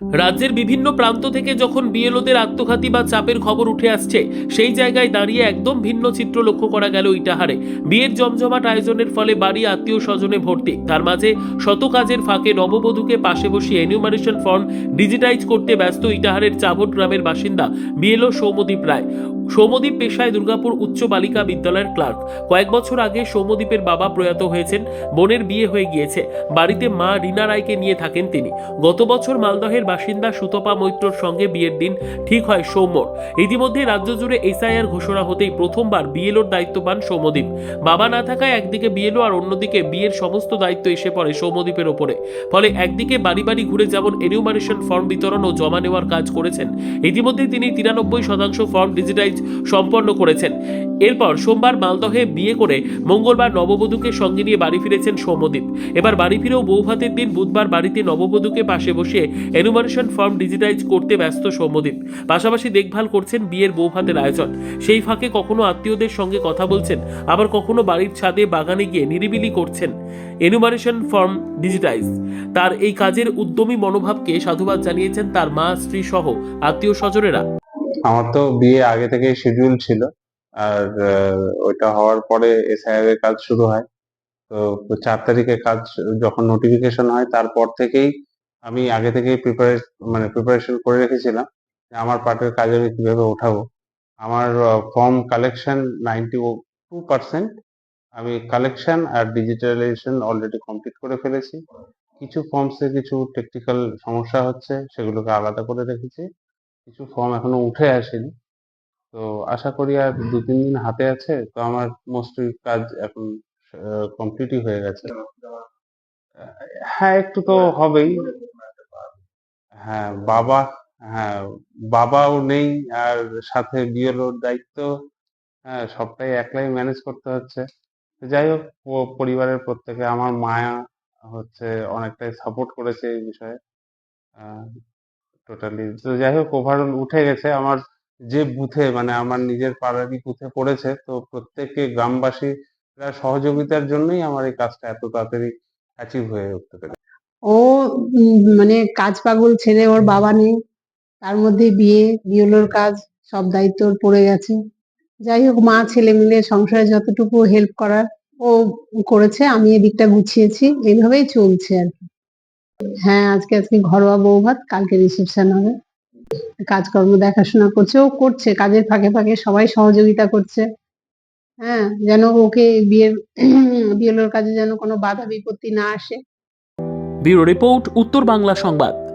রাজ্যের বিভিন্ন প্রান্ত থেকে যখন বিএলওদের আত্মঘাতী বা চাপের খবর উঠে আসছে, সেই জায়গায় দাঁড়িয়ে একদম ভিন্ন চিত্র লক্ষ্য করা গেল ইটাহারে। বিয়ের জমজমাট আয়োজনের ফলে বাড়ি আত্মীয় স্বজনে ভর্তি। তার মাঝে শত কাজের ফাঁকে নববধূকে পাশে বসিয়ে এনিউমারেশন ফর্ম ডিজিটাইজ করতে ব্যস্ত ইটাহারের চাভট গ্রামের বাসিন্দা বিএলও সৌমদীপ রায়। সৌমদীপ পেশায় দুর্গাপুর উচ্চ বালিকা বিদ্যালয়ের ক্লার্ক। কয়েক বছর আগে সৌমদীপের বাবা প্রয়াত হয়েছেন, বোনের বিয়ে হয়ে গিয়েছে। বাড়িতে মা রিনা রায়কে নিয়ে থাকেন তিনি। গত বছর মালদহের বাসিন্দা সুতপা মৈত্রর সঙ্গে বিয়ের দিন ঠিক হয় সৌম্যর। ইতিমধ্যে রাজ্য জুড়ে এসআইআর ঘোষণা হতেই প্রথমবার বিএলওর দায়িত্ব পান সৌমদীপ বাবা না থাকায় একদিকে বিএলও আর অন্যদিকে বিয়ের সমস্ত দায়িত্ব এসে পড়ে সৌমদীপের ওপরে। ফলে একদিকে বাড়ি বাড়ি ঘুরে যেমন এনিউমারেশন ফর্ম বিতরণ ও জমা নেওয়ার কাজ করেছেন, ইতিমধ্যে তিনি তিরানব্বই শতাংশ ফর্ম ডিজিটাইজ সম্পন্ন করেছেন। এরপর সোমবার মালদহে বিয়ে করে মঙ্গলবার নববধূকে সঙ্গে নিয়ে বাড়ি ফিরেছেন সৌম্যদীপ। এবার বাড়ি ফিরেও বৌভাতের দিন বুধবার বাড়িতে নববধূকে পাশে বসিয়ে এনুমারেশন ফর্ম ডিজিটাইজ করতে ব্যস্ত সৌম্যদীপ। পাশাপাশি দেখভাল করছেন বিয়ের বৌভাতের আয়োজন। সেই ফাঁকে কখনো আত্মীয়দের সঙ্গে কথা বলছেন, আবার কখনো বাড়ির ছাদে বাগানে গিয়ে নিরিবিলি করছেন এনুমারেশন ফর্ম ডিজিটাইজ তার এই কাজের উদ্যমী মনোভাবকে সাধুবাদ জানিয়েছেন তার মা, স্ত্রী সহ আত্মীয় স্বজনেরা। আমার তো বিয়ে আগে থেকে শিডিউল ছিল, আর ওইটা হওয়ার পরে এসআইআর এর কাজ শুরু হয়। তো চার তারিখে কাজ, যখন নোটিফিকেশন হয়, তারপর থেকেই আমি আগে থেকেই মানে প্রিপারেশন করে রেখেছিলাম আমার পার্টের কাজ আমি কীভাবে ওঠাবো। আমার form collection ninety two percent আমি কালেকশন আর ডিজিটালাইজেশন অলরেডি কমপ্লিট করে ফেলেছি। কিছু ফর্মসে কিছু টেকনিক্যাল সমস্যা হচ্ছে, সেগুলোকে আলাদা করে রেখেছি। কিছু ফর্ম এখনও উঠে আসেনি। তো আশা করি আর দু, তিন দিন হাতে আছে। তো আমার মোস্টলি কাজ এখন কমপ্লিটই হয়ে গেছে। হ্যাঁ একটু তো হবেই। হ্যাঁ বাবা হ্যাঁ বাবাও নেই আর সাথে বিয়েলোর দায়িত্ব। হ্যাঁ সবটাই একলাই ম্যানেজ করতে হচ্ছে। যাই হোক পরিবারের প্রত্যেকে আমার মায়া হচ্ছে অনেকটাই সাপোর্ট করেছে এই বিষয়ে। টোটালি তো যাই হোক ওভারঅল উঠে গেছে। আমার যে বুথে মানে আমার নিজের পাড়ারই বুথে পড়েছে তো প্রত্যেকে গ্রামবাসীরা সহযোগিতার জন্যই আমার এই কাজটা এত তাড়াতাড়ি অ্যাচিভ হয়ে উঠতে পেরেছে ও মানে কাজ পাগল ছেলে ওর বাবা নেই তার মধ্যে বিয়ে বিয়েলোর কাজ সব দায়িত্ব ওর পড়ে গেছে। যাই হোক মা ছেলে মিলে সংসারে যতটুকু হেল্প করার ও করেছে আমি এদিকটা গুছিয়েছি এইভাবেই চলছে আর কি। হ্যাঁ আজকে আজকে ঘরোয়া বৌভাত কালকে রিসেপশন হবে। কাজকর্ম দেখাশোনা করছে ও করছে কাজের ফাঁকে ফাঁকে সবাই সহযোগিতা করছে। হ্যাঁ যেন ওকে বিয়ের, বিয়েলোর কাজে যেন কোনো বাধা বিপত্তি না আসে। ব্যুরো রিপোর্ট, উত্তর বাংলা সংবাদ।